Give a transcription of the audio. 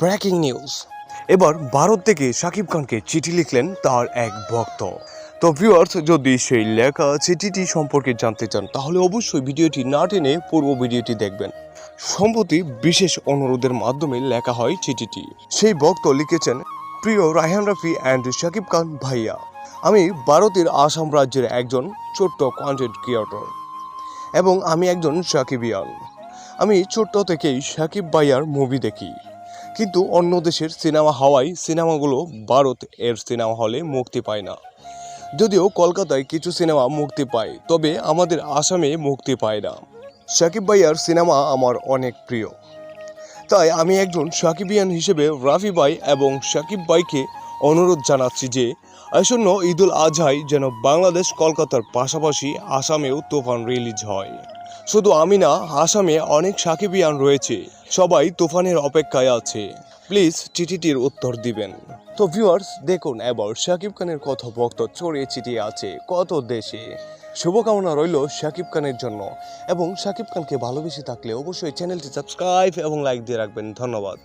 Breaking news. এবার ভারত থেকে শাকিব খানকে চিঠি লিখলেন তার এক ভক্ত। তো ভিউয়ার্স যদি সেই লেখা চিঠিটি সম্পর্কে জানতে চান, তাহলে অবশ্যই ভিডিওটি না টেনে পূর্ব ভিডিওটি দেখবেন। সম্প্রতি বিশেষ অনুরোধের মাধ্যমে লেখা হয় চিঠিটি। সেই ভক্ত লিখেছেন, প্রিয় রায়হান রাফি অ্যান্ড শাকিব খান ভাইয়া, আমি ভারতের আসাম রাজ্যের একজন ছোট্ট কন্টেন্ট ক্রিয়েটর এবং আমি একজন সাকিবিয়ান। আমি ছোট্ট থেকেই সাকিব ভাইয়ার মুভি দেখি। কিন্তু অন্য দেশের সিনেমা হওয়ায় সিনেমাগুলো ভারত এর সিনেমা হলে মুক্তি পায় না। যদিও কলকাতায় কিছু সিনেমা মুক্তি পায়, তবে আমাদের আসামে মুক্তি পায় না। সাকিব ভাইয়ার সিনেমা আমার অনেক প্রিয়। তাই আমি একজন সাকিবিয়ান হিসেবে রাফি ভাই এবং সাকিব ভাইকে অনুরোধ জানাচ্ছি যে, আসন্ন ঈদুল আজহায় যেন বাংলাদেশ কলকাতার পাশাপাশি আসামেও তুফান রিলিজ হয়। শুধু আমি না, আসামে অনেক সাকিবিয়ান রয়েছে। সবাই তুফানের অপেক্ষায় আছে। প্লিজ চিঠিটির উত্তর দিবেন। তো ভিউয়ার্স দেখুন, এবার শাকিব খানের কত ভক্ত ছড়িয়ে চিঠি আছে কত দেশে। শুভকামনা রইল শাকিব খানের জন্য। এবং শাকিব খানকে ভালোবেসে থাকলে অবশ্যই চ্যানেলটি সাবস্ক্রাইব এবং লাইক দিয়ে রাখবেন। ধন্যবাদ।